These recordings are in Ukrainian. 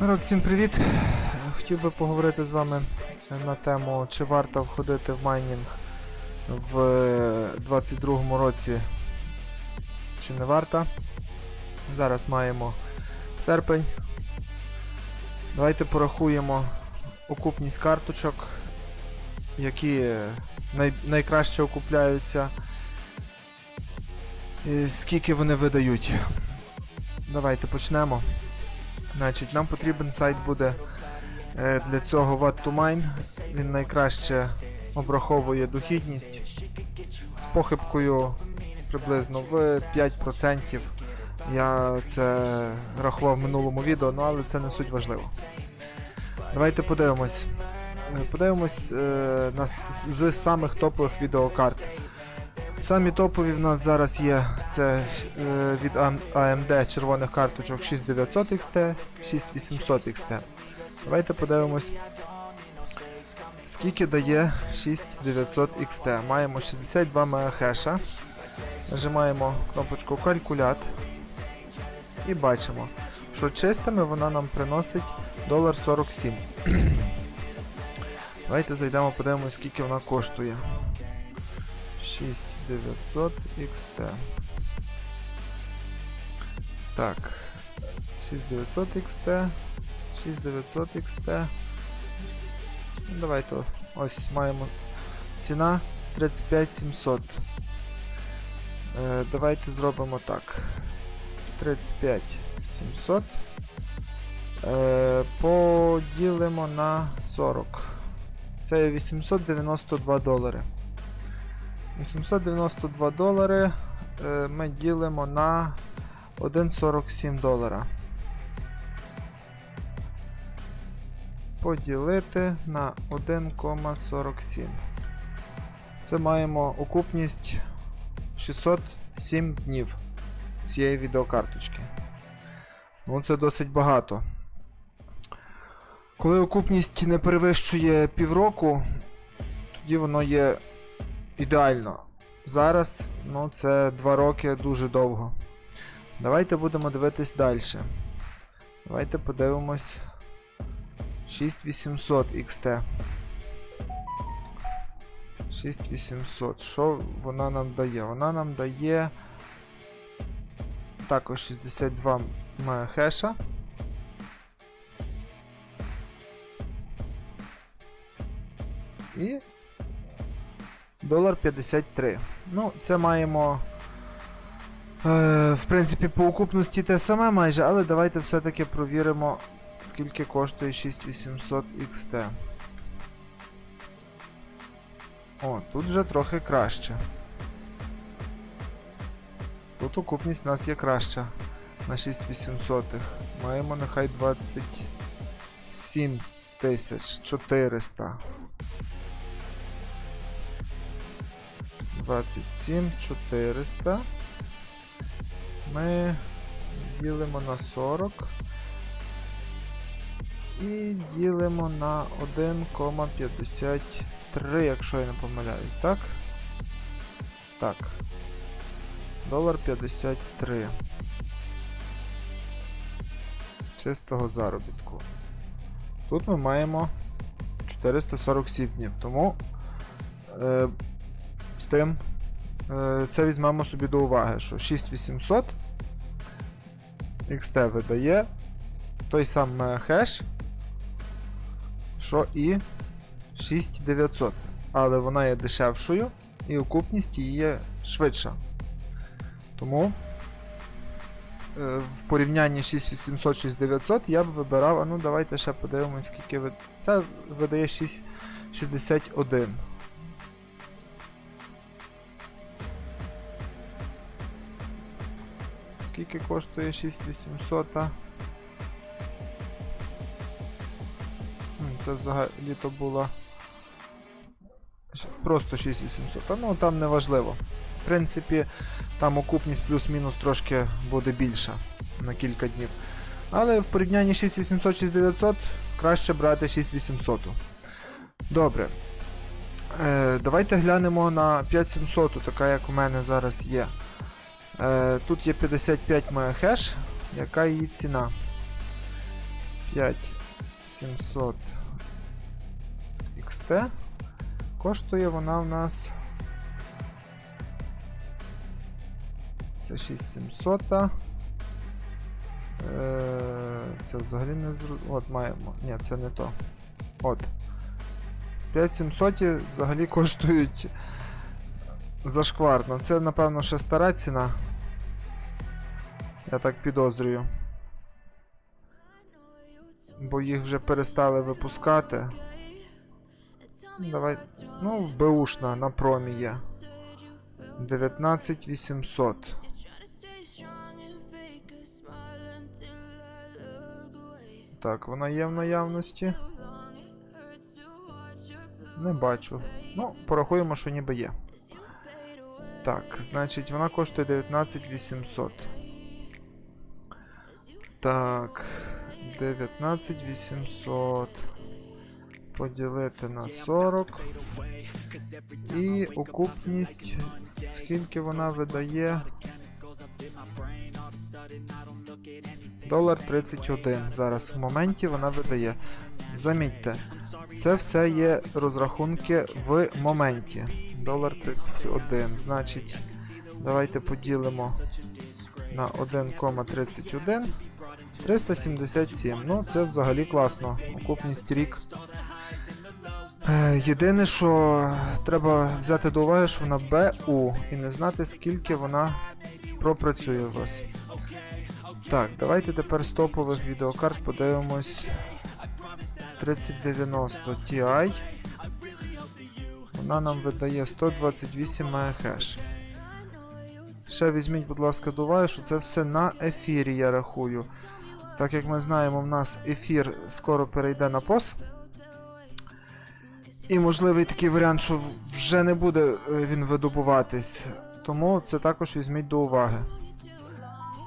Народ, всім привіт! Хотів би поговорити з вами на тему, чи варто входити в майнінг в 22-му році, чи не варто. Зараз маємо серпень. Давайте порахуємо окупність карточок, які най- найкраще окупляються, і скільки вони видають. Давайте почнемо. Значить, нам потрібен сайт буде е, для цього What to Mine. Він найкраще обраховує дохідність з похибкою приблизно в 5%. Я це рахував в минулому відео, ну але це не суть важливо. Давайте подивимось. Е, Подивимось е, на, с- з самих топових відеокарт. Самі топові в нас зараз є це е, від AMD червоних карточок 6900 XT, 6800 XT. Давайте подивимось, скільки дає 6900 XT. Маємо 62 МГц. Нажимаємо кнопочку калькулят і бачимо, що чистими вона нам приносить 1,47. Давайте зайдемо, подивимось, скільки вона коштує. 6900 XT. Так. 6900 XT. 6900 XT. Давайте ось маємо ціна 35700. Е, давайте зробимо так. 35700. Е, поділимо на 40. Це 892 долари. 892 долари е, ми ділимо на 1,47 долара. Поділити на 1,47. Це маємо окупність 607 днів цієї відеокарточки. Ну, це досить багато. Коли окупність не перевищує півроку, тоді воно є ідеально. Зараз, ну, це 2 роки дуже довго. Давайте будемо дивитись далі. Давайте подивимось 6800 XT. 6800. Що вона нам дає? Вона нам дає також 62 МГц. І Долар 53. Ну, це маємо. Е, в принципі, по окупності те саме майже, але давайте все-таки провіримо, скільки коштує 6800 XT. О, тут вже трохи краще. Тут окупність у нас є краща на 6800. Маємо нехай 27 тисяч 400. 27 400. Ми ділимо на 40. І ділимо на 1,53, якщо я не помиляюсь, так? Так. Долар 53. Чистого заробітку. Тут ми маємо 447 днів. Тому е, з тим е, це візьмемо собі до уваги, що 6800 XT видає той самий хеш, що і 6900. Але вона є дешевшою і окупність її є швидша. Тому е, в порівнянні 6800-6900 я б вибирав, а ну давайте ще подивимось, скільки ви... Це видає 661. Скільки коштує 6800? Це взагалі то було просто 6800. Ну там не важливо. В принципі, там окупність плюс-мінус трошки буде більша на кілька днів. Але в порівнянні 6800-6900 краще брати 6800. Добре. Е, давайте глянемо на 5700, така як у мене зараз є. Е, тут є 55 МГц, яка її ціна? 5700 XT. Коштує вона в нас. Це 6700. Е, Це взагалі не зру... От маємо. Ні, це не то. От. 5700 взагалі коштують зашкварно. Це, напевно, ще стара ціна. Я так підозрюю. Бо їх вже перестали випускати. Давай. Ну, беушна на промі є. 19800. Так, вона є в наявності. Не бачу. Ну, порахуємо, що ніби є. Так, значить, вона коштує 19800. Так, 19800 поділити на 40. І окупність, скільки вона видає. Долар 31. Зараз в моменті вона видає. Замітьте, це все є розрахунки в моменті. Долар 31. Значить, давайте поділимо на 1,31. 377. Ну, це взагалі класно. Окупність рік. Е, Єдине, що треба взяти до уваги, що вона БУ і не знати, скільки вона пропрацює у вас. Так, давайте тепер з топових відеокарт подивимось 3090 Ti. Вона нам видає 128 МГц. Ще візьміть, будь ласка, до уваги, що це все на ефірі, я рахую. Так як ми знаємо, в нас ефір скоро перейде на пост. І можливий такий варіант, що вже не буде е, він видобуватись. Тому це також візьміть до уваги.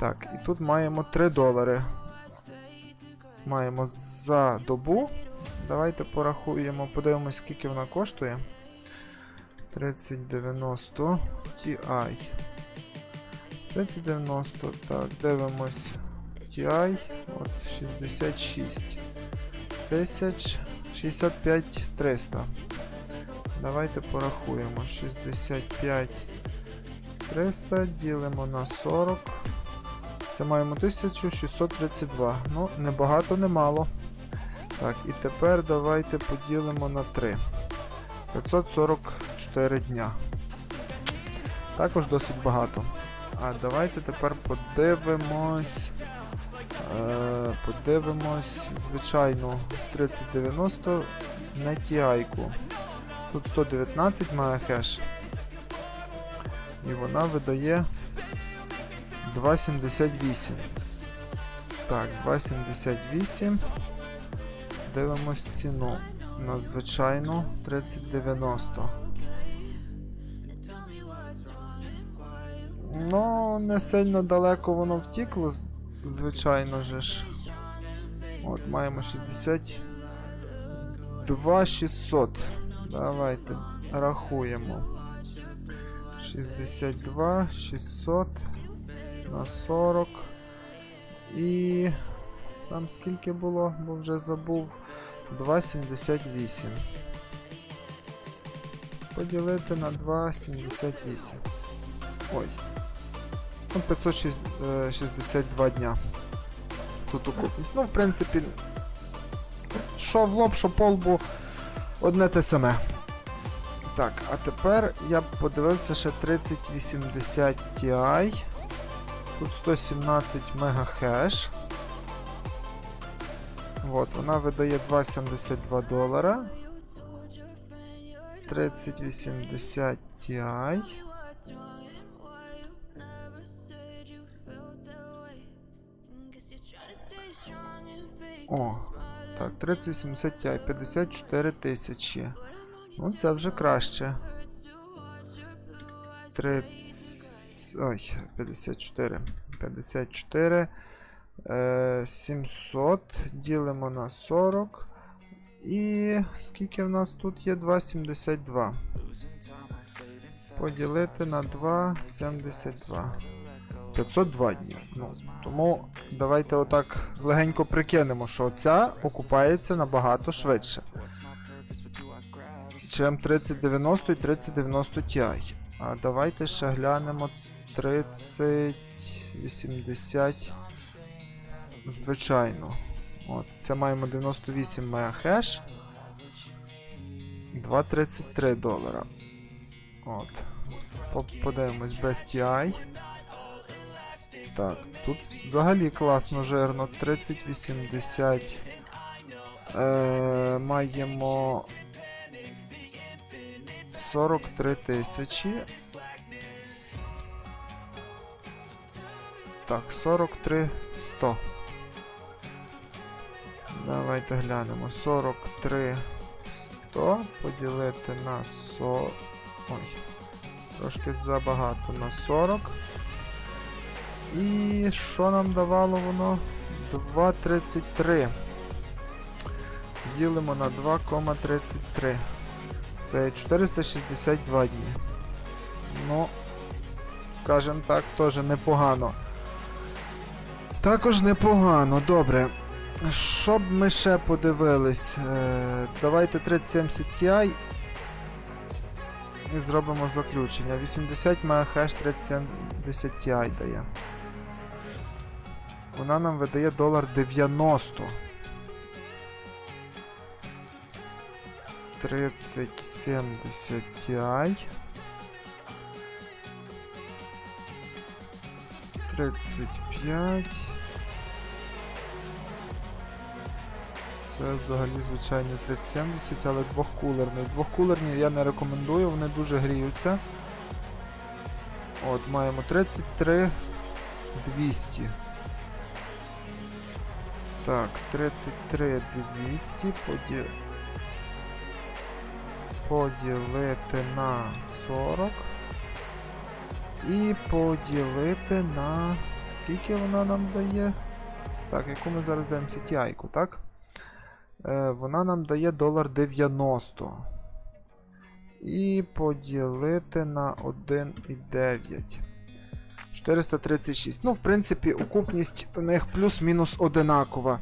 Так, і тут маємо 3 долари. Маємо за добу. Давайте порахуємо, подивимось, скільки вона коштує. 3090 Ti. 3090, так, дивимось. TI, от 66 тисяч 65 300. Давайте порахуємо. 65 300 ділимо на 40. Це маємо 1632. Ну, не багато, не мало. Так, і тепер давайте поділимо на 3. 544 дня. Також досить багато. А давайте тепер подивимось. Е, подивимось звичайну 3090 на TI. -ку. Тут 119 має хеш. І вона видає 2,78. Так, 2,78. Дивимось ціну на звичайну 3090. Ну, не сильно далеко воно втікло, звичайно же ж. От, маємо 62 600. Давайте рахуємо. 62 600 на 40. І. Там скільки було, бо вже забув. 2,78. Поділити на 2,78. Ой. Ну, 562 дня. Тут окупність. Ну, в принципі, що в лоб, що по лбу, одне те саме. Так, а тепер я подивився ще 3080 Ti. Тут 117 МГц. От, вона видає 2,72 долара. 3080 Ti. О, так, 3080 Ti, 54 тисячі. Ну, це вже краще. 30... Ой, 54. 54. Е, 700. Ділимо на 40. І скільки в нас тут є? 2,72. Поділити на 2,72. 502 дні. Ну, тому давайте отак легенько прикинемо, що ця окупається набагато швидше. Чим 3090 і 3090 Ti. А давайте ще глянемо 3080. Звичайно. От, це маємо 98 МГц. 2,33 долара. От. Подивимось без TI. Так, тут взагалі класно жирно. 3080. Е, маємо 43 тисячі. Так, 43 100. Давайте глянемо. 43 100 поділити на 100. Ой. Трошки забагато на 40. І що нам давало воно? 2,33. Ділимо на 2,33. Це 462 дні. Ну, скажімо так, теж непогано. Також непогано, добре. Щоб ми ще подивились, е, давайте 3070 Ti і зробимо заключення. 80 МГц 3070 Ti дає. Вона нам видає долар 90. 3070 Ti. 35. Це взагалі звичайний 3070, але двохкулерний. Двохкулерні я не рекомендую, вони дуже гріються. От, маємо 33 200. Так, 33 200 поді... поділити на 40. І поділити на. Скільки вона нам дає? Так, яку ми зараз даємо TI-ку, так? Е, вона нам дає долар 90. І поділити на 1,9. 436. Ну, в принципі, окупність у них плюс-мінус одинакова.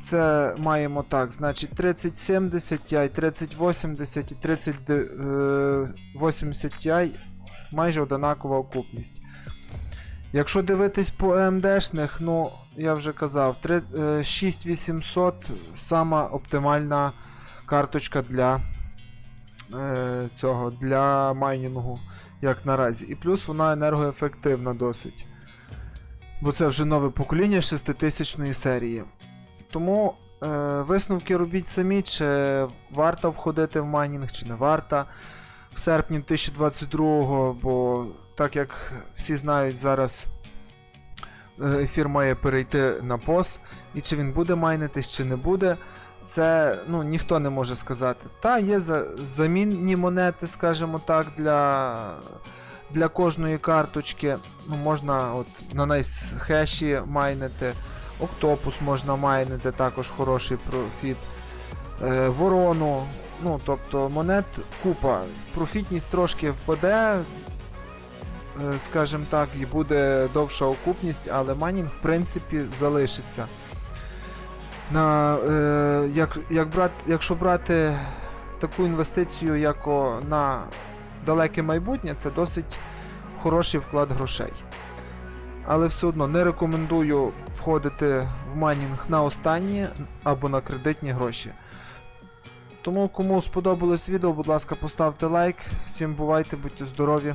Це маємо так, значить 3070 Ti, 3080 і 3080 Ti майже одинакова окупність. Якщо дивитись по AMD-шних, ну, я вже казав, е, 6800 сама оптимальна карточка для е, цього, для майнінгу, як наразі. І плюс вона енергоефективна досить. Бо це вже нове покоління 6000 серії. Тому е, висновки робіть самі, чи варто входити в майнінг, чи не варто. В серпні 2022-го, бо так як всі знають, зараз е, ефір має перейти на POS, і чи він буде майнитись, чи не буде, це ну, ніхто не може сказати. Та, є за, замінні монети, скажімо так, для, для кожної карточки. Ну, можна от, на Nice хеші майнити. Октопус можна майнити, також хороший профіт. Е, ворону. Ну, тобто монет купа. Профітність трошки впаде, скажімо так, і буде довша окупність, але майнінг, в принципі, залишиться. На, е, як, як брат, якщо брати таку інвестицію, як на далеке майбутнє, це досить хороший вклад грошей. Але все одно не рекомендую входити в майнінг на останні або на кредитні гроші. Тому кому сподобалось відео, будь ласка, поставте лайк. Всім бувайте, будьте здорові.